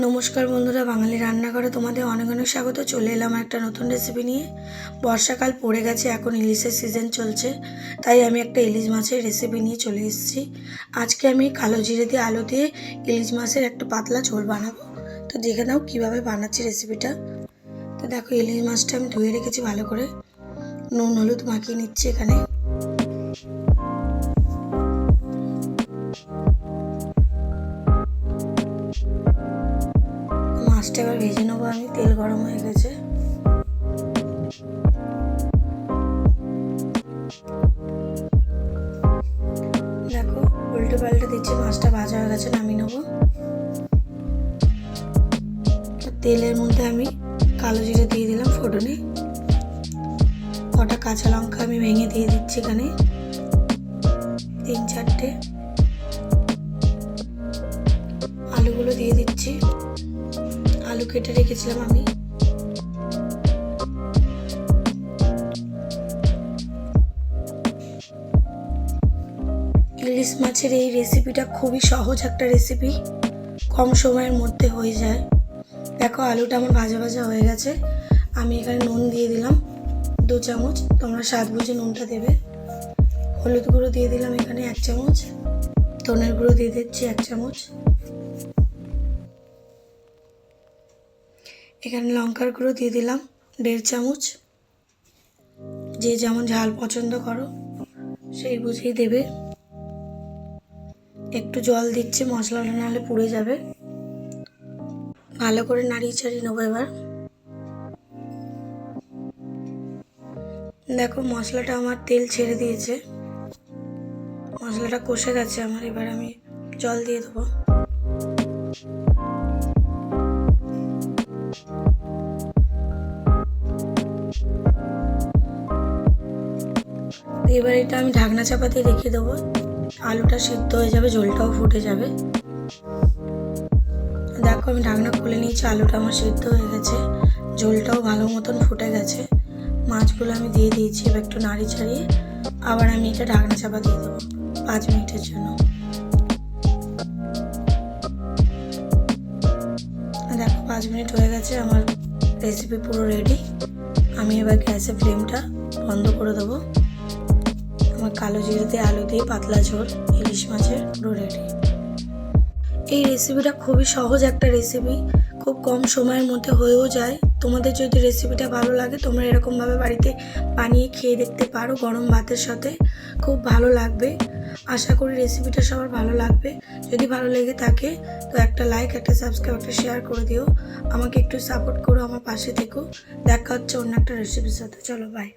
নমস্কার বন্ধুরা, বাঙালি রান্নাঘরে তোমাদের অনেক অনেক স্বাগত। চলে এলাম একটা নতুন রেসিপি নিয়ে। বর্ষাকাল পড়ে গেছে, এখন ইলিশের সিজন চলছে, তাই আমি একটা ইলিশ মাছের রেসিপি নিয়ে চলে এসেছি। আজকে আমি কালো জিরে দিয়ে আলু দিয়ে ইলিশ মাছের একটা পাতলা ঝোল বানাবো। তো দেখে নাও কীভাবে বানাচ্ছি রেসিপিটা তো দেখো, ইলিশ মাছটা আমি ধুয়ে রেখেছি ভালো করে। নুন, হলুদ মাখিয়ে নিচ্ছি এখানে। মাছটা এবার ভেজে নেব আমি, তেল গরম হয়ে গেছে। দেখো, উল্টে পাল্টে দিচ্ছি, মাছটা ভাজা হয়ে গেছে, নামিয়ে নেব। তেলের মধ্যে আমি কালো জিরে দিয়ে দিলাম ফোটনে কটা কাঁচা লঙ্কা আমি ভেঙে দিয়ে দিচ্ছি এখানে। তিন চারটে। আলু কেটে রেখেছিলাম আমি। ইলিশ মাছের এই রেসিপিটা খুবই সহজ একটা রেসিপি কম সময়ের মধ্যে হয়ে যায়। দেখো, আলুটা আমার ভাজা ভাজা হয়ে গেছে। আমি এখানে নুন দিয়ে দিলাম, দু চামচ। তোমরা স্বাদ বুঝে নুনটা দেবে। হলুদ গুঁড়ো দিয়ে দিলাম এখানে এক চামচ। ধনের গুঁড়ো দিয়ে দিচ্ছি এক চামচ। এখানে লঙ্কার গুঁড়ো দিয়ে দিলাম, দেড় চামচ। যে যেমন ঝাল পছন্দ করো, সেই বুঝেই দেবে। একটু জল দিচ্ছে, মশলাটা নাহলে পুড়ে যাবে। ভালো করে নাড়িয়ে চাড়িয়ে নেব এবার। দেখো, মশলাটা আমার তেল ছেড়ে দিয়েছে। মশলাটা কষে গেছে আমার, এবার আমি জল দিয়ে দেবো। এবার এটা আমি ঢাকনা চাপা দিয়ে রেখে দেবো। আলুটা সিদ্ধ হয়ে যাবে, ঝোলটাও ফুটে যাবে। দেখো আমি ঢাকনা খুলে নিয়েছি, আলুটা আমার সিদ্ধ হয়ে গেছে। ঝোলটাও ভালো মতন ফুটে গেছে। মাছগুলো আমি দিয়ে দিয়েছি, এবার একটু নাড়ি ছাড়িয়ে আবার আমি এটা ঢাকনা চাপা দিয়ে দেবো পাঁচ মিনিটের জন্য। দেখো পাঁচ মিনিট হয়ে গেছে, আমার রেসিপি পুরো রেডি আমি এবার গ্যাসের ফ্লেমটা বন্ধ করে দেবো। আমার কালো জিরে দিয়ে আলু দিয়ে পাতলা ঝোল, ইলিশ মাছের রেডি এই রেসিপিটা খুবই সহজ একটা রেসিপি খুব কম সময়ের মধ্যে হয়েও যায়। তোমাদের যদি রেসিপিটা ভালো লাগে, তোমরা এরকমভাবে বাড়িতে বানিয়ে খেয়ে দেখতে পারো গরম ভাতের সাথে। খুব ভালো লাগবে। আশা করি রেসিপিটা সবার ভালো লাগবে। যদি ভালো লেগে থাকে, তো একটা লাইক একটা সাবস্ক্রাইব একটা শেয়ার করে দিও। আমাকে একটু সাপোর্ট করো আমার পাশে থেকো। দেখা হচ্ছে অন্য একটা রেসিপির সাথে। চলো বাই